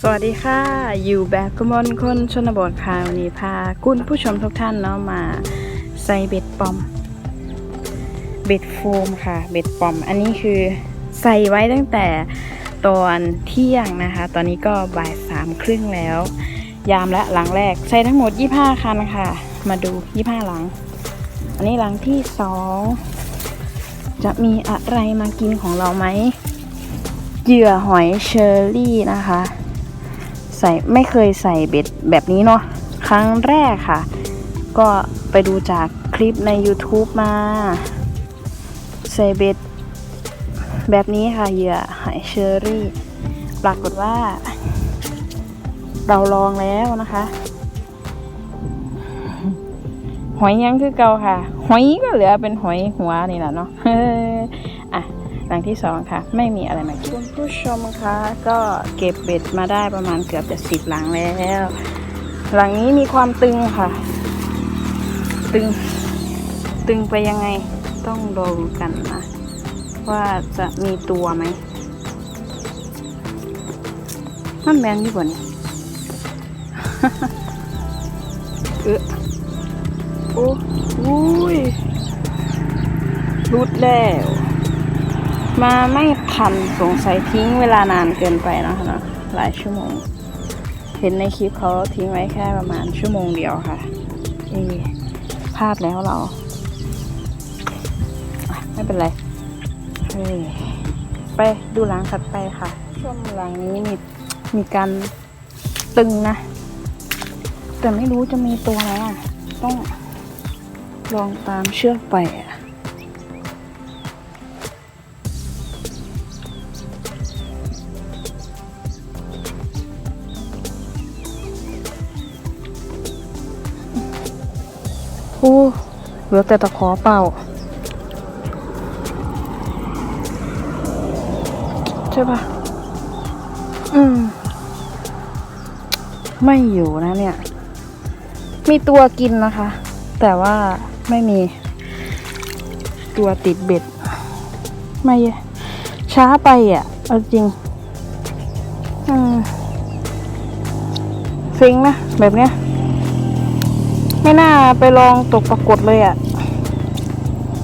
สวัสดีค่ะ อยู่แบบกมลคนชนบทค่ะวันนี้พาคุณผู้ชมทุกท่านเนาะมาใส่เบ็ดปอม เบ็ดโฟมค่ะ เบ็ดปอม อันนี้คือใส่ไว้ตั้งแต่ตอนเที่ยงนะคะ ตอนนี้ก็บ่ายสามครึ่งแล้ว ยามและหลังแรกใส่ทั้งหมด 25 คันค่ะ มาดู 25 หลัง อันนี้หลังที่สองจะมีอะไรมากินของเราไหมเหยื่อหอยเชอรี่นะคะ ใส่ไม่เคยใส่เบ็ดแบบนี้เนาะครั้งแรกค่ะ ก็ไปดูจากคลิปใน YouTube มา ใส่เบ็ดแบบนี้ค่ะเหยื่อหอยเชอรี่ ปรากฏว่า เราลองแล้วนะคะ หอยยังคือเก่าค่ะ หอยก็เหลือเป็นหอยหัวนี่แหละเนาะอะ หลังที่สองค่ะ ไม่มีอะไรมาคุณผู้ชมคะก็เก็บเบ็ดมาได้ประมาณเกือบจะสิบหลังแล้ว หลังนี้มีความตึงค่ะ ตึง ตึงไปยังไงต้องดูกันนะว่าจะมีตัวไหมมันแมนที่บ่นี่เออโอ้ยรุดแล้ว มาไม่ทันสงสัยทิ้งเวลานานเกินไปนะคะเนะหลายชั่วโมง เห็นในคลิปเขาทิ้งไว้แค่ประมาณชั่วโมงเดียวค่ะเอะพลาดแล้วเรา ไม่เป็นไรไปดูหลังถัดไปค่ะ ช่วงหลังนี้มีมีการตึงนะ แต่ไม่รู้จะมีตัวไหมอะ ต้องลองตามเชือกไปอะ โอ้เหลือแต่ตะขอเปล่า ใช่ปะอืม ไม่อยู่นะเนี่ย มีตัวกินนะคะ แต่ว่าไม่มี ตัวติดเบ็ด ไม่ ช้าไปอะ เอาจริง อืมฟิงนะ แบบเนี้ย ไม่น่าไปลองตกปรากฏเลยอะ่ะ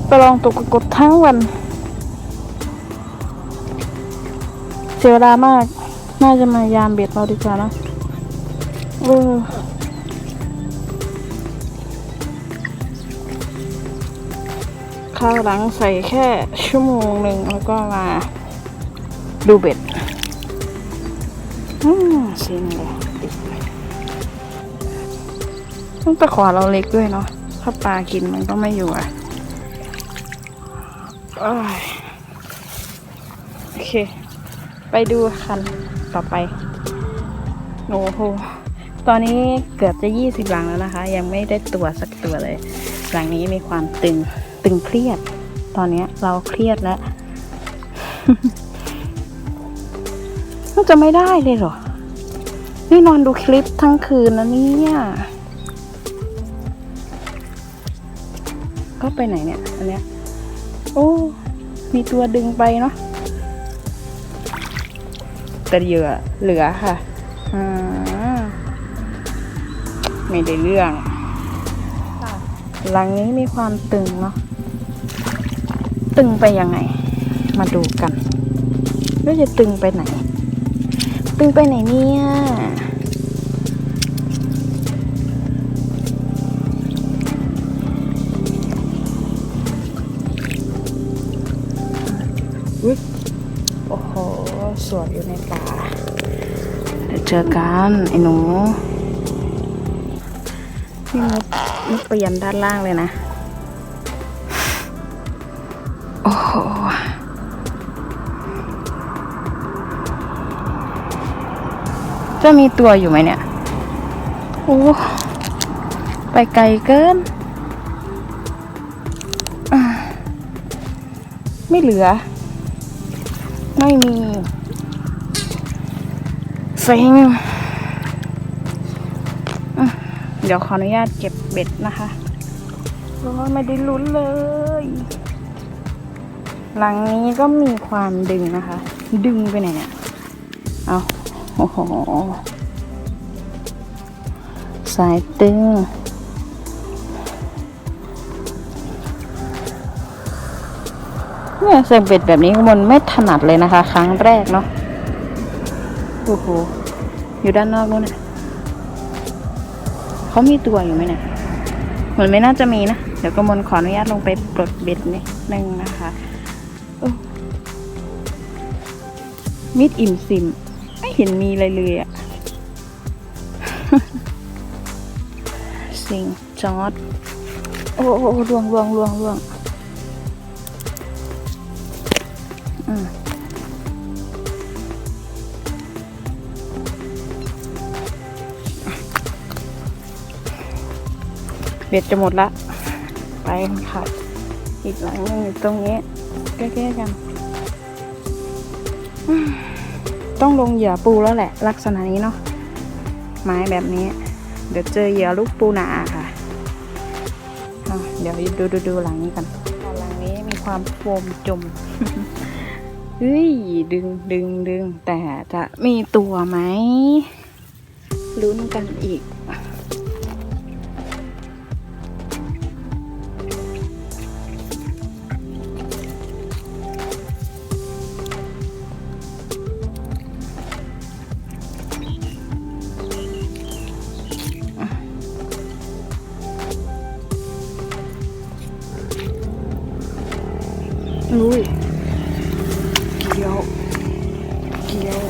ไปลองตกปรากฏทั้งวัน เสียเวลามาก น่าจะมายามเบ็ดเราดีกว่านะเออข้าวหลังใส่แค่ชั่วโมงหนึ่งแล้วก็มาดูเบ็ด อืมสียงเลย ต้องตะขวาเราเล็กด้วยเนาะถ้าปลากินมันก็ไม่อยู่อะเอ้ยโอเค ไปดูคันต่อไปโอ้โหตอนนี้เกือบจะยี่สิบหลังแล้วนะคะ ยังไม่ได้ตัวสักตัวเลย หลังนี้มีความตึงตึงเครียด ตอนนี้เราเครียดแล้วมันจะไม่ได้เลยเหรอ นี่นอนดูคลิปทั้งคืนนะเนี่ย ก็ไปไหนเนี่ย อันเนี้ย โอ้ มีตัวดึงไปเนาะแต่เหยื่อเหลือค่ะอ่าไม่ได้เรื่องหลังนี้มีความตึงเนาะ ตึงไปยังไง มาดูกันว่าจะตึงไปไหน ตึงไปไหนเนี่ย สวนอยู่ในป่าเดี๋ยวเจอกันไอ้หนูนี่มุดมุดไปยันด้านล่างเลยนะ โอ้โหจะมีตัวอยู่ไหมเนี่ย โอ้ ไปไกลเกิน ไม่เหลือ ไม่มี เซ็งเดี๋ยวขออนุญาตเก็บเบ็ดนะคะเพราะว่าไม่ได้ลุ้นเลย หลังนี้ก็มีความดึงนะคะ ดึงไปไหนเนี่ย เอาโอ้โห สายตึงเนี่ยเสียงเบ็ดแบบนี้มันไม่ถนัดเลยนะคะ ครั้งแรกเนาะ อ้โหอยู่ด้านนอกนู้นน่ะเขามีตัวอยู่ไหมเนี่ยเหมือนไม่น่าจะมีนะ เดี๋ยวกมลขออนุญาตลงไปปลดเบ็ดนิดนึงนะคะมิดอิ่มซิม ไม่เห็นมีอะไรเลยอะสิงจอดโอ้โอ้โอ้ลวงลวงลวงลวงอืม เบ็ดจะหมดละ ไปค่ะอีกหลังนึงอยู่ตรงนี้ใกล้ๆกัน ต้องลงเหยื่อปูแล้วแหละ ลักษณะนี้เนาะไม้แบบนี้ เดี๋ยวเจอเหยื่อลูกปูหนาค่ะอะเดี๋ยวดูดูดูหลังนี้กันหลังนี้มีความโฟมจมเฮ้ยดึงดึงดึงแต่จะมีตัวไหมลุ้นกันอีก เกี่ยว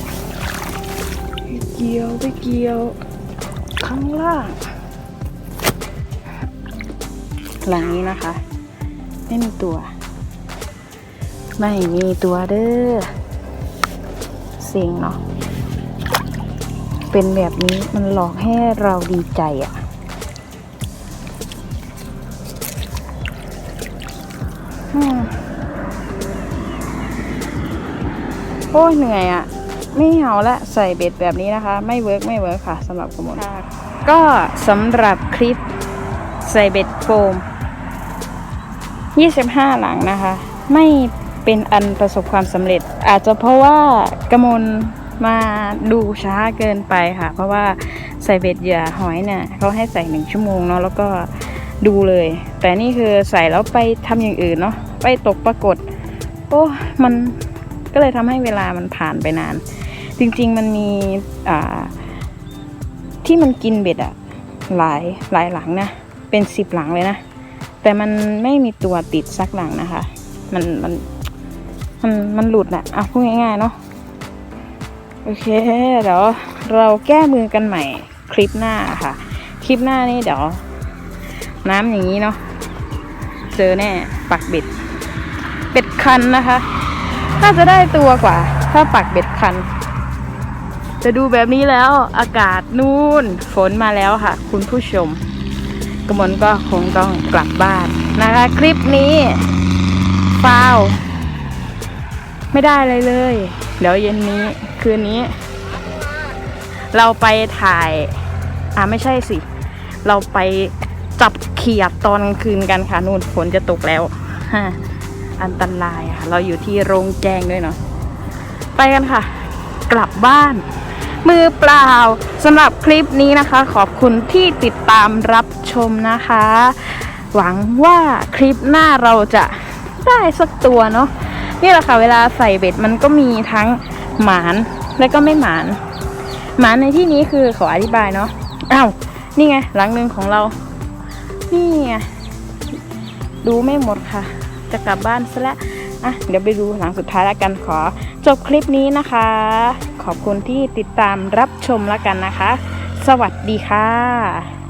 เกี่ยวไปเกี่ยว ข้างล่าง หลังนี้นะคะ ไม่มีตัว ไม่มีตัวเด้อเสียงเนาะ เป็นแบบนี้มันหลอกให้เราดีใจอะ่ะโอ้ยเหนื่อยอะ่ะ ไม่เอาละใส่เบ็ดแบบนี้นะคะ ไม่เวิร์กไม่เวิร์กค่ะสำหรับกมลก็สำหรับคลิปใส่เบ็ดโฟม 25 หลังนะคะ ไม่เป็นอันประสบความสำเร็จ อาจจะเพราะว่ากมลมาดูช้าเกินไปค่ะ เพราะว่าใส่เบ็ดเหยื่อหอยเนี่ยเขาให้ใส่หนึ่งชั่วโมงเนาะแล้วก็ดูเลย แต่นี่คือใส่แล้วไปทำอย่างอื่นเนาะไปตกปรากฏ โอ้มัน ก็เลยทำให้เวลามันผ่านไปนาน จริง ๆ มันมีที่มันกินเบ็ดอะหลายหลายหลังนะ เป็นสิบหลังเลยนะ แต่มันไม่มีตัวติดสักหลังนะคะ มันมันมันมันหลุดอะอะพูดง่ายๆเนาะโอเคเดี๋ยวเราแก้มือกันใหม่คลิปหน้าค่ะ คลิปหน้านี่เดี๋ยว น้ำอย่างนี้เนาะเจอแน่ปักเบ็ดเบ็ดคันนะคะ น่าจะได้ตัวกว่า ถ้าปักเบ็ดคัน จะดูแบบนี้แล้วอากาศนู่นฝนมาแล้วค่ะ คุณผู้ชมกมลก็คงต้องกลับบ้านนะคะ คลิปนี้ฟาวไม่ได้เลยเลย เดี๋ยวเย็นนี้คืนนี้ เราไปถ่าย อ่าไม่ใช่สิ เราไปจับเขียดตอนคืนกันค่ะนู่นฝนจะตกแล้วฮะ อันตรายค่ะ เราอยู่ที่โรงแจงด้วยเนาะ ไปกันค่ะ กลับบ้าน มือเปล่าสำหรับคลิปนี้นะคะ ขอบคุณที่ติดตามรับชมนะคะ หวังว่าคลิปหน้าเราจะได้สักตัวเนาะ นี่แหละค่ะ เวลาใส่เบ็ดมันก็มีทั้งหมานและก็ไม่หมาน หมานในที่นี้คือขออธิบายเนาะ อ้าว นี่ไงหลังหนึ่งของเรา นี่ไงดูไม่หมดค่ะ จะกลับบ้านซะแล้วอะเดี๋ยวไปดูหลังสุดท้ายแล้วกันขอ จบคลิปนี้นะคะ ขอบคุณที่ติดตามรับชมแล้วกันนะคะ สวัสดีค่ะ